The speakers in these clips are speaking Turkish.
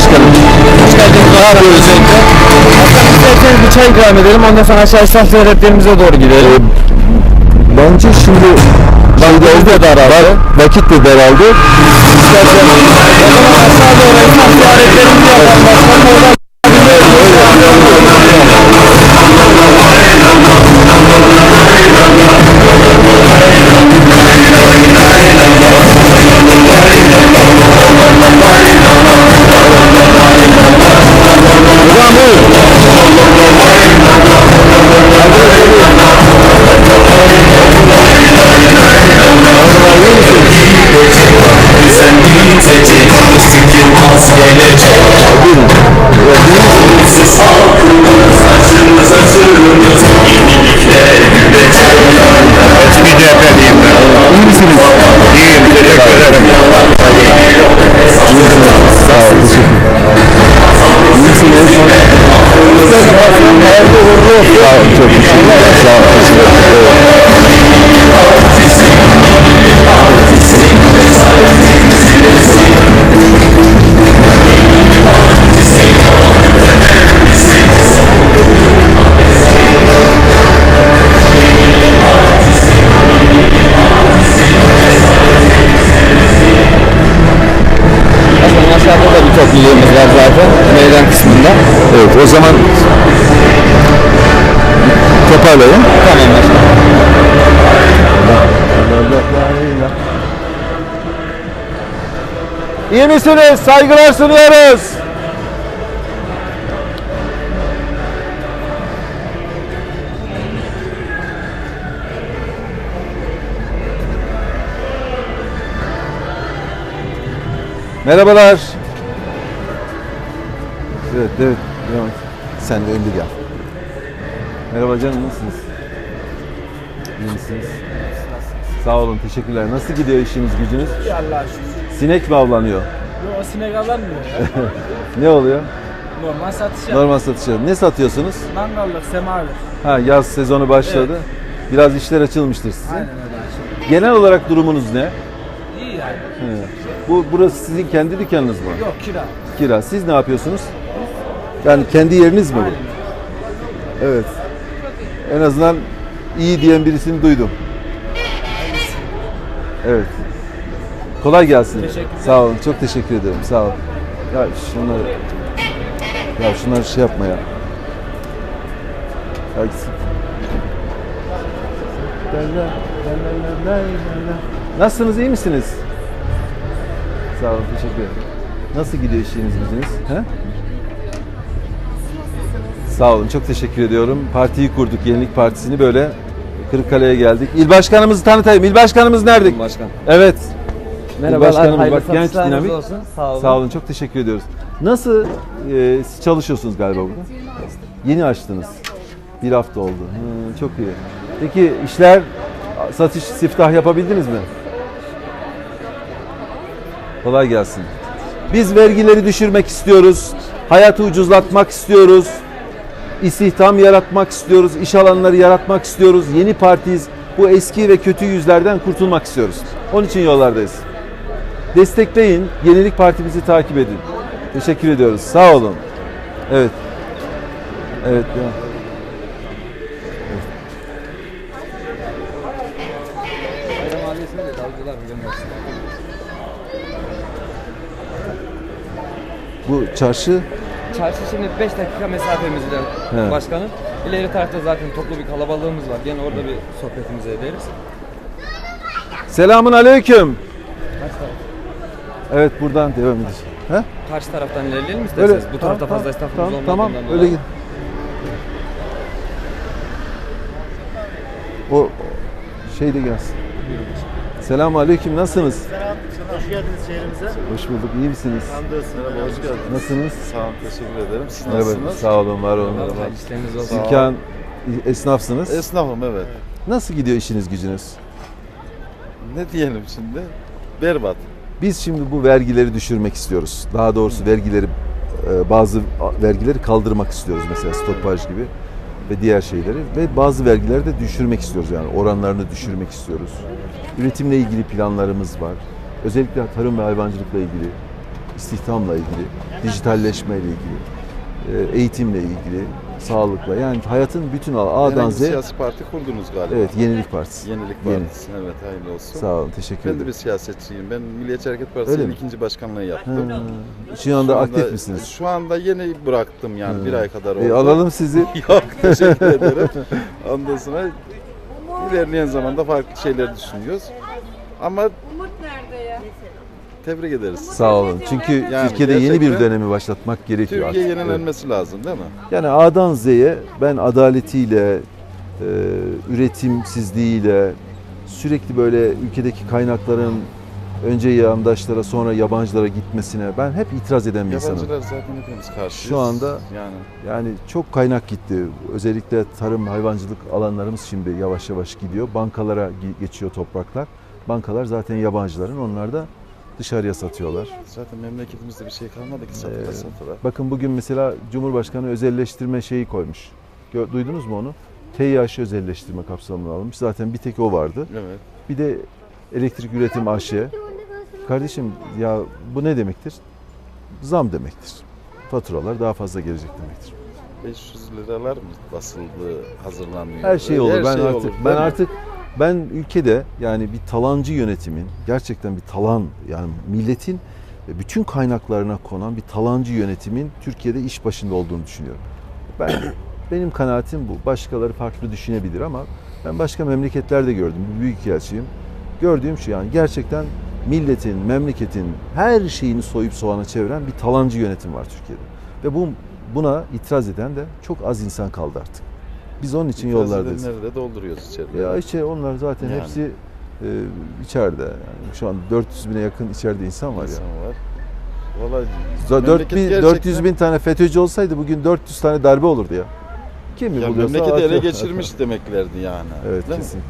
başkanım? Hoş geldiniz. Ne yapıyoruz önce? İsterseniz bir çay ikram edelim ondan sonra aşağı esnaf ziyaretlerimize doğru gidelim. Bence şimdi Vakit de daraldı. Vakit de daraldı. İstersen Aşağı doğru esnaf ziyaretlerimizi yapalım. Başkanım orada aşağıda da bir topluluğumuz var zaten meydan kısmında. Evet o zaman toparlayın. Tamam başkanım. İyi misiniz? Saygılar sunuyoruz. Merhabalar. Evet, evet. Devam et. Sen de önde gel. Merhaba canım, nasılsınız? İyi misiniz? Sağ olun, teşekkürler. Nasıl gidiyor işiniz, gücünüz? Allah şükür. Sinek mi avlanıyor? Yo, sinek alanmıyor ya. Ne oluyor? Normal satış yap. Normal satışa. Ne satıyorsunuz? Mangallık, semaver. Ha yaz sezonu başladı. Biraz işler açılmıştır sizin. Aynen öyle aşkım. Genel olarak durumunuz ne? İyi yani. He. Bu burası sizin kendi dükkanınız mı? Yok kira. Kira. Siz ne yapıyorsunuz? Yani kendi yeriniz mi bu? Evet. En azından iyi diyen birisini duydum. Evet. Kolay gelsin. Sağ olun. Çok teşekkür ederim. Sağ olun. Ya şunları ya şunları şey yapma ya. Ya gitsin. Nasılsınız? iyi misiniz? Sağ olun. Teşekkür ederim. Nasıl gidiyor işiniz gücünüz? He? Sağ olun. Çok teşekkür ediyorum. Partiyi kurduk. Yenilik Partisi'ni böyle Kırıkkale'ye geldik. İl başkanımızı tanıtayım. İl başkanımız nerede? Başkan. Evet. Merhabalar, başkanımız hayırlı bak, genç, dinamik. olsun. Sağ olun. Sağ olun. Çok teşekkür ediyoruz. Nasıl e, siz çalışıyorsunuz galiba burada? Yeni açtınız. Bir hafta oldu. Hı, çok iyi. Peki işler satış siftah yapabildiniz mi? Kolay gelsin. Biz vergileri düşürmek istiyoruz. Hayatı ucuzlatmak istiyoruz. İstihdam yaratmak istiyoruz. iş alanları yaratmak istiyoruz. Yeni partiyiz. Bu eski ve kötü yüzlerden kurtulmak istiyoruz. Onun için yollardayız. Destekleyin. Yenilik Partimizi takip edin. Teşekkür ediyoruz. Sağ olun. Evet. Evet. bilemez. Bu çarşı Çarşı şimdi 5 dakika mesafemizde He. başkanım. İleri tarafta zaten toplu bir kalabalığımız var. Gene orada bir sohbetimizi ederiz. Selamun aleyküm. Evet buradan devam edeceğiz. He? Karşı taraftan ilerleyelim Öyle. isterseniz. Bu tarafta Tamam, fazla esnafımız tamam, olmadığından Tamam, dolayı. öyle git. O şey de gelsin. Selamun aleyküm, nasılsınız? Hoş geldiniz şehrimize. Hoş bulduk, iyi misiniz? Hamdolsun. Merhaba, hoş geldiniz. Nasılsınız? Sağ olun, teşekkür ederim. Siz Merhaba, nasılsınız? sağ olun, var olun. Allah işleriniz olsun. Dükkan esnafsınız. Esnafım, evet. Nasıl gidiyor işiniz gücünüz? Ne diyelim şimdi? Berbat. Biz şimdi bu vergileri düşürmek istiyoruz. Daha doğrusu vergileri e, bazı vergileri kaldırmak istiyoruz mesela stopaj gibi. ve diğer şeyleri ve bazı vergileri de düşürmek istiyoruz yani oranlarını düşürmek istiyoruz. Üretimle ilgili planlarımız var. Özellikle tarım ve hayvancılıkla ilgili, istihdamla ilgili, dijitalleşmeyle ilgili, e, eğitimle ilgili, sağlıkla yani hayatın bütün A'dan Herhangi Z. bir siyasi parti kurdunuz galiba. Evet, Yenilik Partisi. Yenilik Yeni. Partisi. Evet hayırlı olsun. Sağ olun, teşekkür Ben de ederim. bir siyasetçiyim. Ben Milliyetçi Hareket Öyle Partisi'nin mi? ikinci başkanlığı Ha, yaptım. Şu anda aktif misiniz? Şu anda yeni bıraktım yani bir ay kadar oldu. E, alalım sizi. Yok teşekkür ederim. Ondan sonra ilerleyen zamanda farklı şeyler düşünüyoruz. Ama Umut nerede ya? tebrik ederiz. Sağ olun. Çünkü Yani Türkiye'de yeni bir gerçekten dönemi başlatmak gerekiyor Türkiye artık. Evet. yenilenmesi lazım değil mi? Yani A'dan Z'ye ben adaletiyle, e, üretimsizliğiyle, sürekli böyle ülkedeki kaynakların önce yandaşlara sonra yabancılara gitmesine ben hep itiraz eden bir insanım. Yabancılar zaten hepimiz karşıyız. Şu anda- yani Yani çok kaynak gitti. Özellikle tarım, hayvancılık alanlarımız şimdi yavaş yavaş gidiyor. Bankalara ge- geçiyor topraklar. Bankalar zaten yabancıların, onlar da dışarıya satıyorlar. zaten memleketimizde bir şey kalmadı ki satıla Ee, satıla. Bakın bugün mesela Cumhurbaşkanı özelleştirme şeyi koymuş. Duydunuz mu onu? TİH özelleştirme kapsamına alınmış. Zaten bir tek o vardı. Evet. Bir de elektrik üretim AŞ. Kardeşim ya bu ne demektir? Zam demektir. Faturalar daha fazla gelecek demektir. 500 liralar mı basıldı, hazırlanıyor? Her şey olur. ben şey artık olur, ben artık ben ülkede yani bir talancı yönetimin gerçekten bir talan yani milletin bütün kaynaklarına konan bir talancı yönetimin Türkiye'de iş başında olduğunu düşünüyorum. Ben benim kanaatim bu. Başkaları farklı düşünebilir ama ben başka memleketlerde gördüm. Bir büyükelçiyim. Gördüğüm şu yani gerçekten milletin, memleketin her şeyini soyup soğana çeviren bir talancı yönetim var Türkiye'de. Ve bu buna itiraz eden de çok az insan kaldı artık. Biz onun için yollardayız. edenleri de dolduruyoruz içeride. Ya işte onlar zaten Yani. hepsi e, içeride. Yani şu an 400 bine yakın içeride insan var ya. İnsan var. Vallahi Z- 4 bin, memleket 400 gerçekten- bin tane FETÖ'cü olsaydı bugün 400 tane darbe olurdu ya. Kim mi ya buluyorsa memleketi ele geçirmiş demeklerdi yani. Evet Değil mi? kesin.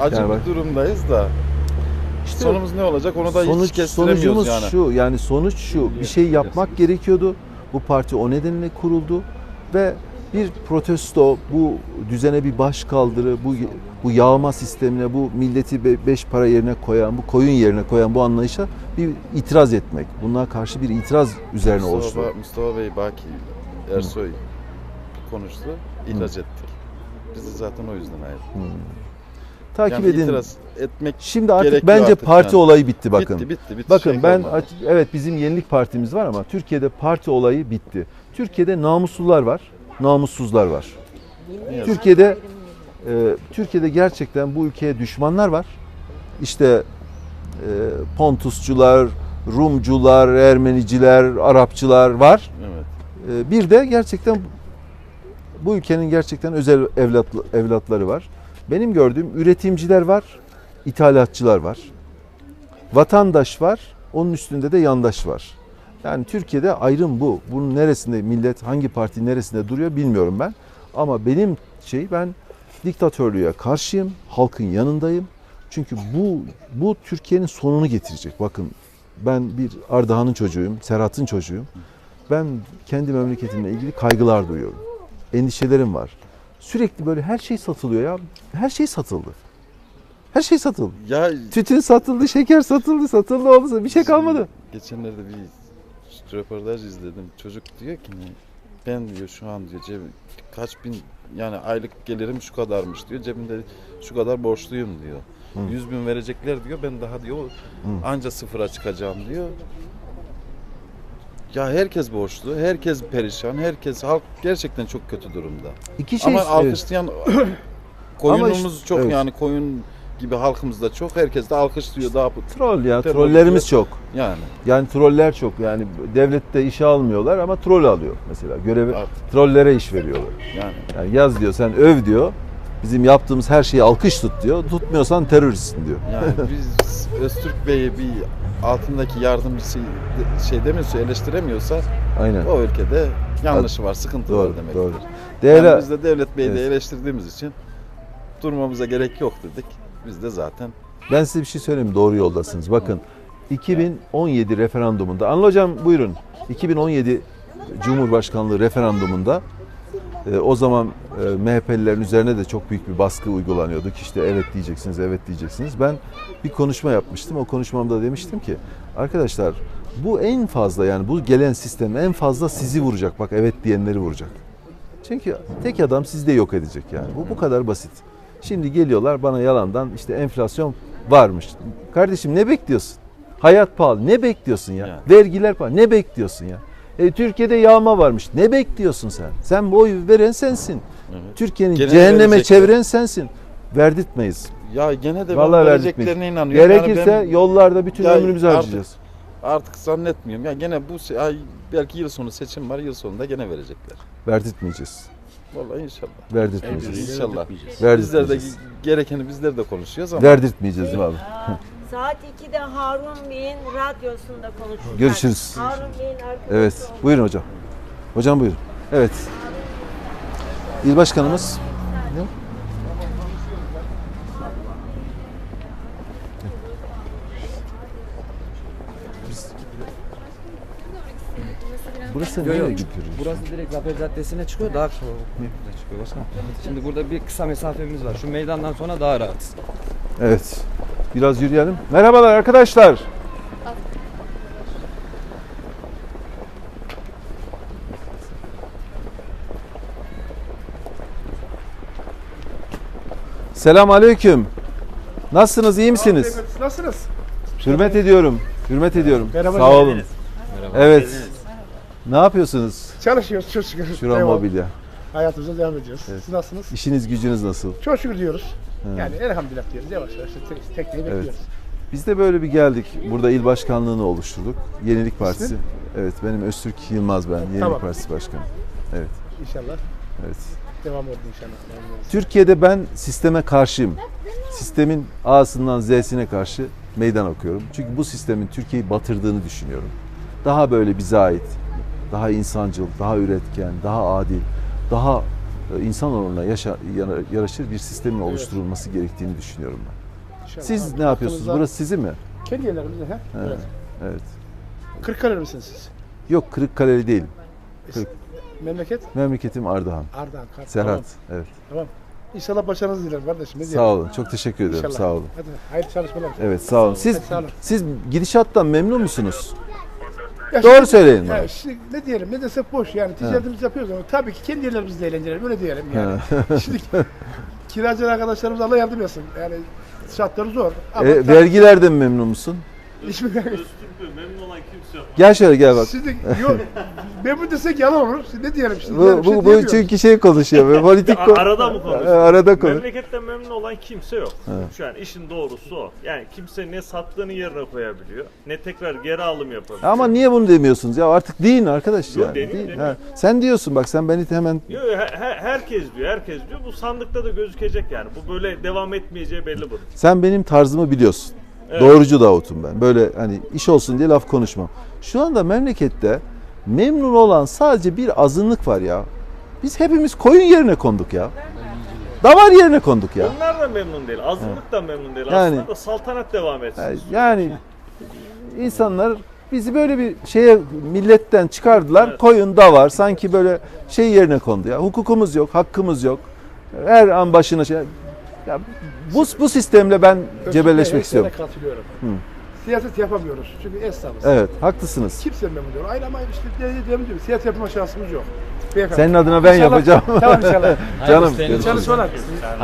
Acı Yani bir bak- durumdayız da İşte sonumuz ne olacak onu da hiç sonuç, kestiremiyoruz sonucumuz yani. şu yani sonuç şu bir şey yapmak gerekiyordu. Bu parti o nedenle kuruldu ve bir protesto, bu düzene bir baş kaldırı, bu bu yağma sistemine, bu milleti be- beş para yerine koyan, bu koyun yerine koyan bu anlayışa bir itiraz etmek. Bunlara karşı bir itiraz üzerine oluştu. Mustafa, Bey Baki Ersoy konuştu. İhraç ettik. Biz de zaten o yüzden ayrıldık. Takip Yani edin. itiraz etmek Şimdi artık bence artık parti yani. olayı bitti bakın. bitti bitti bitti. Bakın Şey ben kalmadı. evet bizim yenilik partimiz var ama Türkiye'de parti olayı bitti. Türkiye'de namuslular var, namussuzlar var. Türkiye'de e, Türkiye'de gerçekten bu ülkeye düşmanlar var. İşte e, Pontusçular, Rumcular, Ermeniciler, Arapçılar var. Evet. E, bir de gerçekten bu ülkenin gerçekten özel evlat, evlatları var. Benim gördüğüm üretimciler var, ithalatçılar var. Vatandaş var, onun üstünde de yandaş var. Yani Türkiye'de ayrım bu. Bunun neresinde millet hangi parti neresinde duruyor bilmiyorum ben. Ama benim şey ben diktatörlüğe karşıyım, halkın yanındayım. Çünkü bu bu Türkiye'nin sonunu getirecek. Bakın ben bir Ardahan'ın çocuğuyum, Serhat'ın çocuğuyum. Ben kendi memleketimle ilgili kaygılar duyuyorum. Endişelerim var. Sürekli böyle her şey satılıyor ya. Her şey satıldı. Her şey satıldı. Ya Tütün satıldı, şeker satıldı, satıldı oldu. Bir şey kalmadı. geçenlerde bir röportaj izledim. Çocuk diyor ki ben diyor şu an diyor cebim kaç bin yani aylık gelirim şu kadarmış diyor. Cebimde şu kadar borçluyum diyor. Hı. 100 bin verecekler diyor. Ben daha diyor anca sıfıra çıkacağım diyor. Ya herkes borçlu, herkes perişan, herkes halk gerçekten çok kötü durumda. İki şey Ama alkışlayan koyunumuz işte- çok evet. yani koyun gibi halkımız da çok. Herkes de alkışlıyor daha troll ya. Terör Trollerimiz çok. yani. Yani troller çok. Yani devlette işe almıyorlar ama troll alıyor mesela. Görevi Artık trollere iş veriyorlar. yani. Yani yaz diyor sen öv diyor. Bizim yaptığımız her şeyi alkış tut diyor. Tutmuyorsan teröristsin diyor. Yani biz Öztürk Bey'i bir altındaki yardımcısı şey demiyorsa, eleştiremiyorsa Aynen. o ülkede yanlışı var, sıkıntı var Doğru, demek. doğru. Yani Değerli biz de Devlet Bey'i de Evet. eleştirdiğimiz için durmamıza gerek yok dedik. Biz de zaten Ben size bir şey söyleyeyim? Doğru yoldasınız. Bakın 2017 referandumunda Anıl Hocam buyurun. 2017 Cumhurbaşkanlığı referandumunda E, o zaman e, MHP'lilerin üzerine de çok büyük bir baskı uygulanıyordu ki işte evet diyeceksiniz, evet diyeceksiniz. Ben bir konuşma yapmıştım. O konuşmamda demiştim ki arkadaşlar bu en fazla yani bu gelen sistem en fazla sizi vuracak. Bak evet diyenleri vuracak. Çünkü tek adam sizi de yok edecek yani. Bu bu kadar basit. Şimdi geliyorlar bana yalandan işte enflasyon varmış. Kardeşim ne bekliyorsun? Hayat pahalı. Ne bekliyorsun ya? Yani. Vergiler pahalı. Ne bekliyorsun ya? E, Türkiye'de yağma varmış. Ne bekliyorsun sen? Sen bu oyu veren sensin. Evet. Türkiye'nin cehenneme verecekler. çeviren sensin. Verdirtmeyiz. Ya gene de Vallahi vereceklerine inanıyorum. Yani Gerekirse ben yollarda bütün Ya ömrümüzü artık- harcayacağız. artık zannetmiyorum. Ya gene bu belki yıl sonu seçim var. Yıl sonunda gene verecekler. Verdirtmeyeceğiz. Vallahi inşallah. Verdirtmeyeceğiz. İnşallah. Bizler de Verdirtmeyeceğiz. gerekeni bizler de konuşuyoruz ama Verdirtmeyeceğiz abi. Saat 2'de Harun Bey'in radyosunda konuşacağız. Görüşürüz. Harun Bey'in arkadaşı Evet. Buyurun hocam. Hocam buyurun. Evet. İl başkanımız. Ne? Biz- Burası nereye gidiyoruz? Burası direkt Zafer Caddesi'ne çıkıyor daha çıkıyor başkanım. Şimdi burada bir kısa mesafemiz var. Şu meydandan sonra daha rahat. Evet. Biraz yürüyelim. Merhabalar arkadaşlar. Selam aleyküm. Nasılsınız? iyi misiniz? Nasılsınız? Hürmet ediyorum. Hürmet ediyorum. Merhaba, Sağ olun. Merhaba. Evet. Ne yapıyorsunuz? Çalışıyoruz çok şükür. Şura Devam. Mobilya. Hayatımıza devam ediyoruz. Siz nasılsınız? İşiniz gücünüz nasıl? Çok şükür diyoruz. Yani elhamdülillah diyoruz. Yavaş yavaş tek, tekneyi bekliyoruz. Biz de böyle bir geldik. Burada il başkanlığını oluşturduk. Yenilik Partisi. Evet benim Öztürk Yılmaz ben. Yenilik Tamam. Partisi Başkanı. Evet. İnşallah Evet. devam oldu inşallah. Türkiye'de ben sisteme karşıyım. Sistemin A'sından Z'sine karşı meydan okuyorum. Çünkü bu sistemin Türkiye'yi batırdığını düşünüyorum. Daha böyle bize ait, daha insancıl, daha üretken, daha adil, daha e, insan onuruna yaşa, yaraşır bir sistemin oluşturulması gerektiğini düşünüyorum ben. İnşallah. Siz Abi, ne yapıyorsunuz? Burası sizin mi? Kendi yerlerimizde he? Evet. Evet. Kırklareli misiniz siz? Yok Kırıkkaleli değilim. Memleket? Memleketim Ardahan. Ardahan. Kar- Serhat. Tamam. Evet. tamam. İnşallah başarınız dilerim kardeşim. Ne Sağ olun. Çok teşekkür ederim. İnşallah. Sağ olun. Hadi hayırlı çalışmalar. Evet sağ olun. Siz sağ olun. siz gidişattan memnun musunuz? Ya Doğru şimdi- söyleyin bana. Ya şimdi ne diyelim ne desek boş yani ticaretimizi yapıyoruz ama tabii ki kendi yerlerimizde eğlenceler böyle diyelim yani. şimdi kiracı arkadaşlarımız Allah yardım etsin. Yani şartları zor. Ama E, vergilerden memnun musun? Hiçbir Gel şöyle gel bak. Şimdi yok memnun desek yalan olur. Şimdi ne diyelim şimdi? Bu, şey bu, bu çünkü şey konuşuyor. Böyle politik A- ko- arada mı E, konuşuyor? Arada konuş. Memleketten memnun olan kimse yok. Şu an işin doğrusu o. Yani kimse ne sattığını yerine koyabiliyor, ne tekrar geri alım yapabiliyor. Ama niye bunu demiyorsunuz ya? Artık deyin arkadaş Yok, yani. deniyor, Deyin. deniyor. Ha, Sen diyorsun bak sen beni hemen Yok, yok, he- he- herkes diyor, herkes diyor. Bu sandıkta da gözükecek yani. Bu böyle devam etmeyeceği belli bunun. sen benim tarzımı biliyorsun. Evet. Doğrucu Davut'um ben. Böyle hani iş olsun diye laf konuşmam. Şu anda memlekette memnun olan sadece bir azınlık var ya. Biz hepimiz koyun yerine konduk ya. Davar yerine konduk ya. Onlar da memnun değil, azınlık da memnun değil. Yani- Aslında da saltanat devam etsin. Yani- Yani insanlar bizi böyle bir şeye milletten çıkardılar. Evet. Koyun da var. Sanki böyle şey yerine kondu ya. Hukukumuz yok, hakkımız yok. Her an başına şey. Ya bu bu sistemle ben cebelleşmek istiyorum. katılıyorum. Siyaset yapamıyoruz. Çünkü esnafız. Evet, haklısınız. Kimse memnun değil. Aynı ama işte diyelim diyorum. Siyaset yapma şansımız yok. Beyefendi. Senin adına ben İnşallah- yapacağım. Tamam inşallah. Canım, işleriniz görüşürüz. Çalışmalar.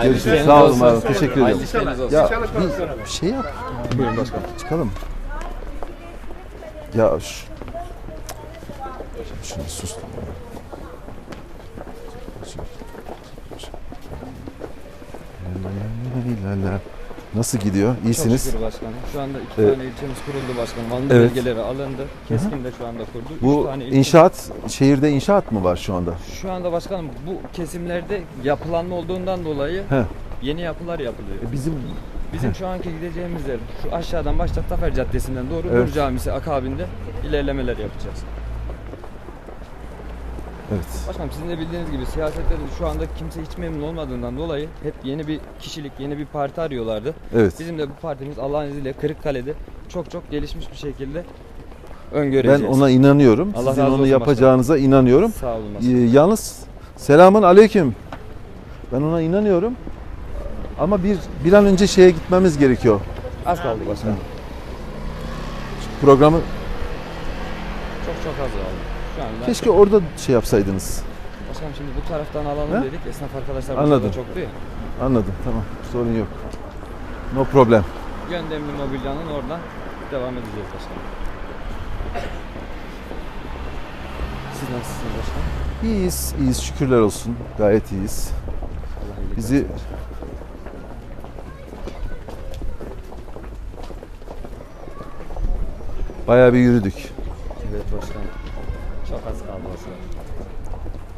Görüşürüz. Sağ olun abi. Teşekkür ederim. Olsun. Ya Çalışmalar. bir, bir şey yap. Buyurun başkanım. Çıkalım. Ya şu... Şimdi sus. Nasıl gidiyor? Çok İyisiniz? şükür başkanım. Şu anda iki Evet. tane ilçemiz kuruldu başkanım. Alın Evet. belgeleri alındı. Keskin de şu anda kurdu. Üç Bu tane ilçe- inşaat, şehirde inşaat mı var şu anda? Şu anda başkanım bu kesimlerde yapılanma olduğundan dolayı He. yeni yapılar yapılıyor. E Bizim Bizim şu anki gideceğimiz yer şu aşağıdan başlayıp Zafer Caddesi'nden doğru Evet. Nur Camisi akabinde ilerlemeler yapacağız. Evet. Başkanım sizin de bildiğiniz gibi siyasette de şu anda kimse hiç memnun olmadığından dolayı hep yeni bir kişilik, yeni bir parti arıyorlardı. Evet. Bizim de bu partimiz Allah'ın izniyle Kırıkkale'de çok çok gelişmiş bir şekilde Ben öngöreceğiz. ona inanıyorum. Allah Sizin onu yapacağınıza inanıyorum. Sağ olun Ee, başkanım. yalnız Selamun aleyküm. Ben ona inanıyorum. Ama bir bir an önce şeye gitmemiz gerekiyor. Az kaldı başkanım. Programı Çok çok az kaldı. Şu anda keşke orada şey yapsaydınız. başkanım şimdi bu taraftan alalım Ha? dedik. Esnaf arkadaşlar Anladım. burada çoktu ya. Anladım. Tamam. Sorun yok. No problem. Yöndemli mobilyanın oradan devam edeceğiz başkanım. Siz nasılsınız başkanım? İyiyiz. iyiyiz. Şükürler olsun. Gayet iyiyiz. Allah iyilik Bizi versin. bayağı bir yürüdük. Evet başkanım. Çok az kaldı başkanım.